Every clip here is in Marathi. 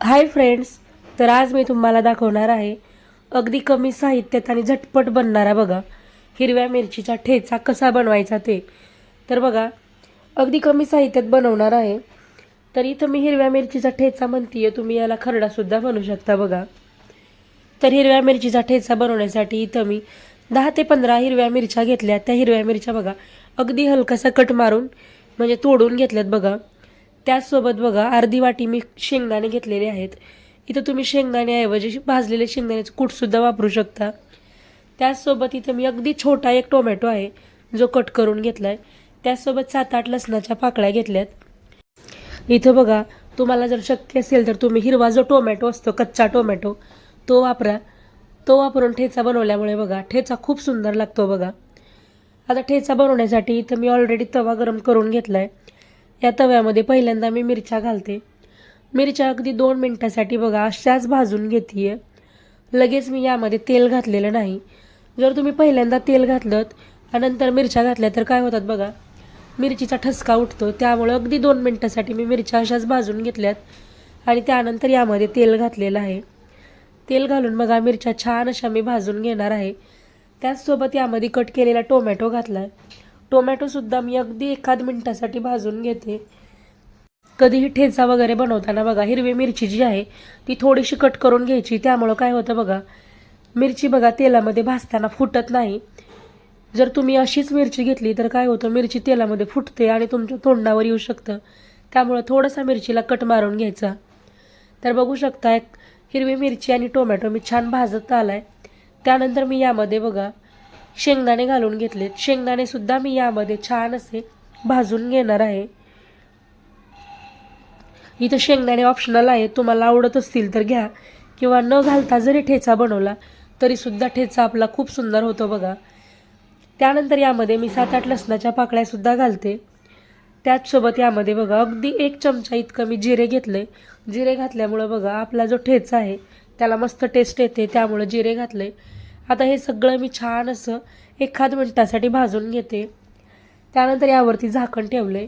हाय फ्रेंड्स तर आज मी तुम्हाला दाखवणार आहे अगदी कमी साहित्यात आणि झटपट बनणारा बघा हिरव्या मिरचीचा ठेचा कसा बनवायचा ते. तर बघा अगदी कमी साहित्यात बनवणार आहे. तर इथं मी हिरव्या मिरचीचा ठेचा म्हणते आहे तुम्ही याला खरडासुद्धा बनवू शकता बघा. तर हिरव्या मिरचीचा ठेचा बनवण्यासाठी इथं मी दहा ते पंधरा हिरव्या मिरच्या घेतल्या. त्या हिरव्या मिरच्या बघा अगदी हलकासा कट मारून म्हणजे तोडून घेतल्यात बघा. त्याचसोबत बघा अर्धी वाटी मी शेंगदाणे घेतलेले आहेत. इथं तुम्ही शेंगदाण्याऐवजी भाजलेले शेंगदाण्याचं कूटसुद्धा वापरू शकता. त्याचसोबत इथं मी अगदी छोटा एक टोमॅटो आहे जो कट करून घेतला आहे त्याचसोबत सात आठ लसणाच्या पाकळ्या घेतल्यात. इथं बघा तुम्हाला जर शक्य असेल तर तुम्ही हिरवा जो टोमॅटो असतो कच्चा टोमॅटो तो वापरा. तो वापरून ठेचा बनवल्यामुळे बघा ठेचा खूप सुंदर लागतो बघा. आता ठेचा बनवण्यासाठी इथं मी ऑलरेडी तवा गरम करून घेतला आहे या तव्यामध्ये पहिल्यांदा मी मिरच्या घालते. मिरच्या अगदी दोन मिनटासाठी बघा अशाच भाजून घेते आहे लगेच मी यामध्ये तेल घातलेलं नाही. जर तुम्ही पहिल्यांदा तेल घातलं आणि नंतर मिरच्या घातल्या तर काय होतात बघा मिरचीचा ठसका उठतो. त्यामुळं अगदी दोन मिनटासाठी मी मिरच्या अशाच भाजून घेतल्यात आणि त्यानंतर यामध्ये तेल घातलेलं आहे. तेल घालून बघा मिरच्या छान अशा मी भाजून घेणार आहे. त्याचसोबत यामध्ये कट केलेला टोमॅटो घातला आहे टोमॅटोसुद्धा मी अगदी एखाद मिनटासाठी भाजून घेते. कधीही ठेचा वगैरे बनवताना बघा हिरवी मिरची जी आहे ती थोडीशी कट करून घ्यायची. त्यामुळं काय होतं बघा मिरची बघा तेलामध्ये भाजताना फुटत नाही. जर तुम्ही अशीच मिरची घेतली तर काय होतं मिरची तेलामध्ये फुटते आणि तुमच्या तोंडावर येऊ शकतं. त्यामुळं थोडासा मिरचीला कट मारून घ्यायचा. तर बघू शकता एक हिरवी मिरची आणि टोमॅटो मी छान भाजत आला आहे त्यानंतर मी यामध्ये बघा शेंगदाणे घालून घेतलेत. शेंगदाणेसुद्धा मी यामध्ये छान असे भाजून घेणार आहे. इथं शेंगदाणे ऑप्शनल आहे तुम्हाला आवडत असतील तर घ्या. किंवा न घालता जरी ठेचा बनवला तरीसुद्धा ठेचा आपला खूप सुंदर होतो बघा. त्यानंतर यामध्ये मी सात आठ लसणाच्या पाकळ्यासुद्धा घालते. त्याचसोबत यामध्ये बघा अगदी एक चमचा इतकं मी जिरे घेतले. जिरे घातल्यामुळं बघा आपला जो ठेचा आहे त्याला मस्त टेस्ट येते. त्यामुळं जिरे घातले. आता हे सगळं मी छान असं एखाद मिनटासाठी भाजून घेते. त्यानंतर यावरती झाकण ठेवलं आहे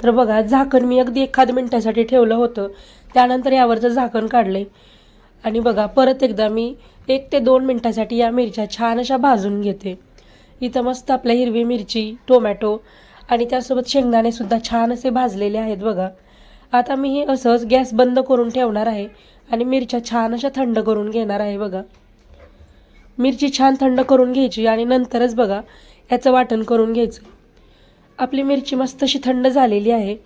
तर बघा झाकण मी अगदी एखाद मिनटासाठी ठेवलं होतं. त्यानंतर यावरचं झाकण काढलं आहे आणि बघा परत एकदा मी एक ते दोन मिनटासाठी या मिरच्या छान अशा भाजून घेते. इथं मस्त आपल्या हिरवी मिरची टोमॅटो आणि त्यासोबत शेंगदाणेसुद्धा छान असे भाजलेले आहेत बघा. आता मी हे असंच गॅस बंद करून ठेवणार आहे आणि मिरच्या छान अशा थंड करून घेणार आहे बघा. मिरची छान थंड करून घ्यायची आणि नंतरच बघा याचं वाटण करून घ्यायचं. आपली मिरची मस्त अशी थंड झालेली आहे.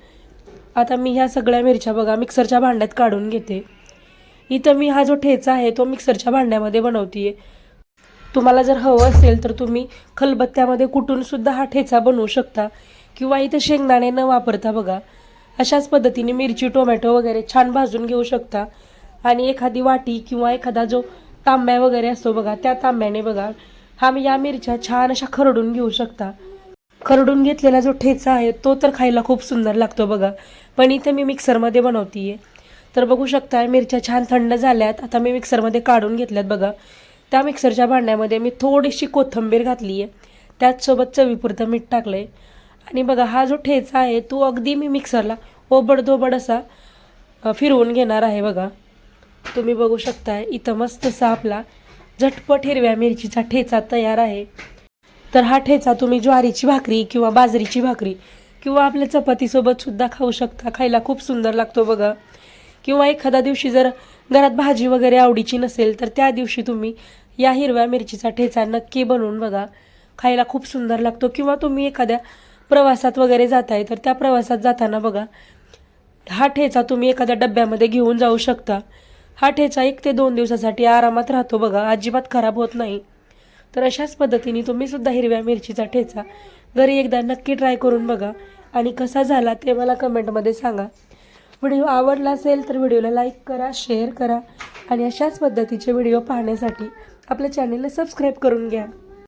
आता मी ह्या सगळ्या मिरच्या बघा मिक्सरच्या भांड्यात काढून घेते. इथं मी हा जो ठेचा आहे तो मिक्सरच्या भांड्यामध्ये बनवते तुम्हाला जर हवं असेल तर तुम्ही खलबत्त्यामध्ये कुठूनसुद्धा हा ठेचा बनवू शकता किंवा इथं शेंगदाणे न वापरता बघा. अशाच पद्धतीने मिरची टोमॅटो वगैरे छान भाजून घेऊ शकता. आणि एखादी वाटी किंवा एखादा जो तांब्या वगैरे असतो बघा त्या तांब्याने बघा हा या मिरच्या छान अशा खरडून घेऊ शकता. खरडून घेतलेला जो ठेचा आहे तो तर खायला खूप सुंदर लागतो बघा. पण इथे मी मिक्सरमध्ये बनवते तर बघू शकता मिरच्या छान थंड झाल्यात आता मी मिक्सरमध्ये काढून घेतल्यात बघा. त्या मिक्सरच्या भांड्यामध्ये मी थोडीशी कोथिंबीर घातली आहे त्याचसोबत चवीपुरतं मीठ टाकलं आहे आणि बघा हा जो ठेचा आहे तो अगदी मी मिक्सरला ओबडधोबड असा फिरवून घेणार आहे बघा. तुम्ही बघू शकताय इथं मस्तसा आपला झटपट हिरव्या मिरचीचा ठेचा तयार आहे. तर हा ठेचा तुम्ही ज्वारीची भाकरी किंवा बाजरीची भाकरी किंवा आपल्या चपातीसोबत सुद्धा खाऊ शकता. खायला खूप सुंदर लागतो बघा. किंवा एखाद्या दिवशी जर घरात भाजी वगैरे आवडीची नसेल तर त्या दिवशी तुम्ही या हिरव्या मिरचीचा ठेचा नक्की बनवून बघा. खायला खूप सुंदर लागतो. किंवा तुम्ही एखाद्या प्रवासात वगैरे जाताय तर त्या प्रवासात जाताना बघा हा ठेचा तुम्ही एखाद्या डब्यामध्ये घेऊन जाऊ शकता. हा ठेचा एक ते दोन दिवसासाठी आरामात राहतो बघा अजिबात खराब होत नाही. तर अशाच पद्धतीने तुम्ही सुद्धा हिरव्या मिरचीचा ठेचा घरी एकदा नक्की ट्राय करून बघा. आणि कसा झाला ते मला कमेंटमध्ये सांगा. व्हिडिओ आवडला असेल तर व्हिडिओला लाईक करा शेअर करा. आणि अशाच पद्धतीचे व्हिडिओ पाहण्यासाठी आपल्या चॅनेलला सबस्क्राईब करून घ्या.